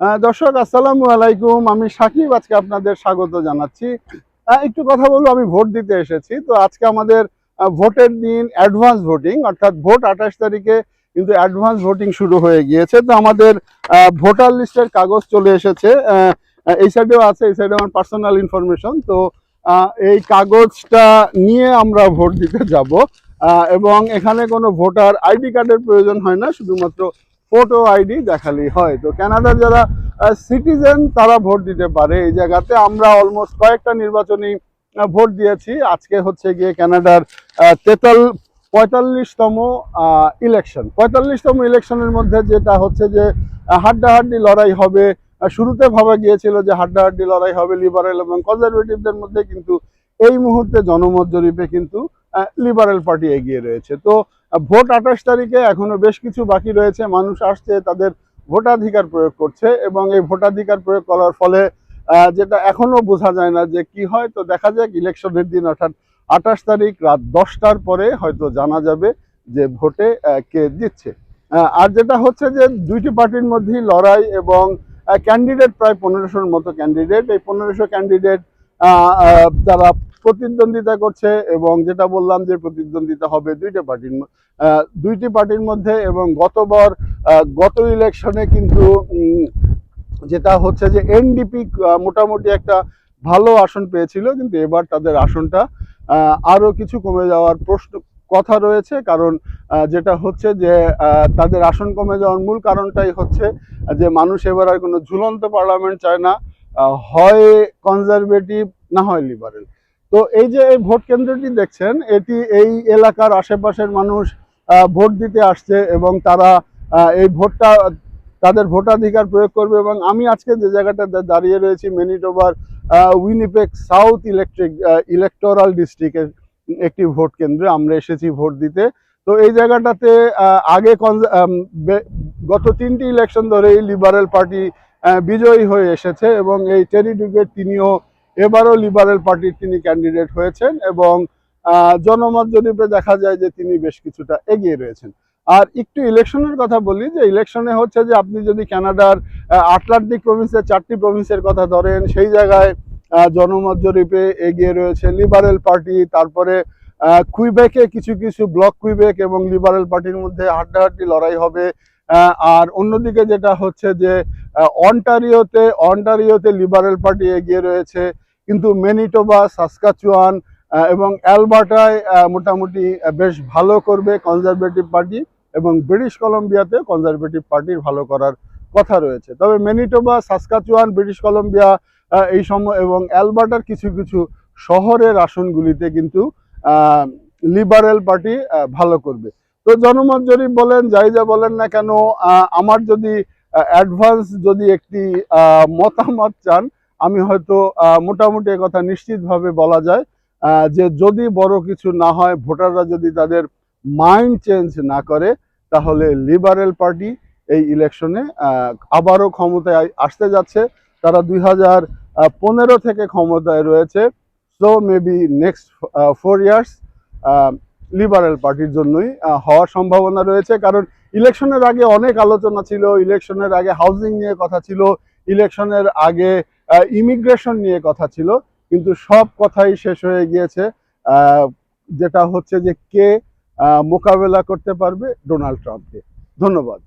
দর্শক, আসসালামু আলাইকুম। আমি সাকিব, আজকে আপনাদের স্বাগত জানাচ্ছি। একটু কথা বলব, আমি ভোট দিতে এসেছি। তো আজকে আমাদের ভোটের দিন অ্যাডভান্স ভোটিং অর্থাৎ ভোট আঠাশ তারিখে কিন্তু অ্যাডভান্স ভোটিং শুরু হয়ে গিয়েছে। তো আমাদের ভোটার লিস্টের কাগজ চলে এসেছে। এই সাইডেও আছে, এই সাইডে আমার পার্সোনাল ইনফরমেশন তো এই কাগজটা নিয়ে আমরা ভোট দিতে যাব। এবং এখানে কোনো ভোটার আইডি কার্ডের প্রয়োজন হয় না, শুধুমাত্র ফটো আইডি দেখালেই হয়। তো কানাডার যারা সিটিজেন তারা ভোট দিতে পারে এই জায়গাতে। আমরা অলমোস্ট কয়েকটা নির্বাচনী ভোট দিয়েছি। আজকে হচ্ছে গিয়ে কানাডার আহ, তেতাল পঁয়তাল্লিশতম ইলেকশন পঁয়তাল্লিশতম ইলেকশনের মধ্যে যেটা হচ্ছে যে হাড্ডাহাড্ডি লড়াই হবে। শুরুতে ভাবা গিয়েছিল যে হাড্ডাহাড্ডি লড়াই হবে লিবারেল এবং কনজারভেটিভদের মধ্যে কিন্তু এই মুহূর্তে জনমত জরিপে কিন্তু লিবারেল পার্টি এগিয়ে রয়েছে। তো ভোট আঠাশ তারিখে এখনও বেশ কিছু বাকি রয়েছে। মানুষ আসছে, তাদের ভোটাধিকার প্রয়োগ করছে এবং এই ভোটাধিকার প্রয়োগ করার ফলে যেটা এখনও বোঝা যায় না যে কি হয়, তো দেখা যাক ইলেকশনের দিন, অর্থাৎ আঠাশ তারিখ রাত দশটার পরে হয়তো জানা যাবে যে ভোটে কে জিতছে। আর যেটা হচ্ছে যে দুইটি পার্টির মধ্যেই লড়াই এবং ক্যান্ডিডেট প্রায় পনেরোশোর মতো ক্যান্ডিডেট এই পনেরোশো ক্যান্ডিডেট তারা প্রতিদ্বন্দ্বিতা করছে এবং যেটা বললাম যে প্রতিদ্বন্দ্বিতা হবে দুইটা পার্টির দুইটি পার্টির মধ্যে এবং গতবার গত ইলেকশনে কিন্তু যেটা হচ্ছে যে এনডিপি মোটামুটি একটা ভালো আসন পেয়েছিল, কিন্তু এবার তাদের আসনটা আরও কিছু কমে যাওয়ার প্রশ্ন, কথা রয়েছে। কারণ যেটা হচ্ছে যে তাদের আসন কমে যাওয়ার মূল কারণটাই হচ্ছে যে মানুষ এবার আর কোনো ঝুলন্ত পার্লামেন্ট চায় না। হয় কনজারভেটিভ না হয় লিবারেল তো এই যে এই ভোট কেন্দ্রটি দেখছেন, এটি এই এলাকার আশেপাশের মানুষ ভোট দিতে আসছে এবং তারা এই ভোটটা, তাদের ভোটাধিকার প্রয়োগ করবে এবং আমি আজকে যে জায়গাটা দাঁড়িয়ে রয়েছি মেনিটোবার উইনিপেক সাউথ ইলেকট্রিক ইলেকটোরাল ডিস্ট্রিক্টের একটি ভোট কেন্দ্রে আমরা এসেছি ভোট দিতে। তো এই জায়গাটাতে আগে গত তিনটি ইলেকশন ধরেই লিবারেল পার্টি বিজয়ী হয়ে এসেছে এবং এই টেরি ডুগেট তিনিও এবারও লিবারেল পার্টির তিনি ক্যান্ডিডেট হয়েছেন এবং জনমত জরিপে দেখা যায় যে তিনি বেশ কিছুটা এগিয়ে রয়েছেন। আর একটু ইলেকশনের কথা বলি যে ইলেকশনে হচ্ছে যে আপনি যদি কানাডার আটলান্টিক প্রভিন্সের চারটি প্রভিন্সের কথা ধরেন, সেই জায়গায় জনমত জরিপে এগিয়ে রয়েছে লিবারেল পার্টি, তারপরে কুইবেকে কিছু কিছু ব্লক কুইবেক এবং লিবারেল পার্টির মধ্যে হাড্ডাহাড্ডি লড়াই হবে আর অন্যদিকে যেটা হচ্ছে যে অন্টারিওতে অন্টারিওতে লিবারেল পার্টি এগিয়ে রয়েছে, কিন্তু মেনিটোবা সাসকাচুয়ান এবং অ্যালবার্টায় মোটামুটি বেশ ভালো করবে কনজারভেটিভ পার্টি এবং ব্রিটিশ কলম্বিয়াতে কনজারভেটিভ পার্টির ভালো করার কথা রয়েছে। তবে মেনিটোবা সাসকাচুয়ান ব্রিটিশ কলম্বিয়া এই সময় এবং অ্যালবার্টার কিছু কিছু শহরের আসনগুলিতে কিন্তু লিবারেল পার্টি ভালো করবে। তো জনমত জরিপ বলেন যাই যা বলেন না কেন আমার যদি অ্যাডভান্স যদি একটি মতামত চান, আমি হয়তো মোটামুটি কথা নিশ্চিতভাবে বলা যায় যে যদি বড় কিছু না হয়, ভোটাররা যদি তাদের মাইন্ড চেঞ্জ না করে, তাহলে লিবারেল পার্টি এই ইলেকশনে আবারও ক্ষমতায় আসতে যাচ্ছে। তারা দুই হাজার পনেরো থেকে ক্ষমতায় রয়েছে। So maybe next four years liberal পার্টির জন্যই হওয়ার সম্ভাবনা রয়েছে। কারণ ইলেকশনের আগে অনেক আলোচনা ছিল, ইলেকশনের আগে হাউজিং নিয়ে কথা ছিল, ইলেকশনের আগে ইমিগ্রেশন নিয়ে কথা ছিল। কিন্তু সব কথাই শেষ হয়ে গিয়েছে যেটা হচ্ছে যে কে মোকাবেলা করতে পারবে ডোনাল্ড ট্রাম্পকে। ধন্যবাদ।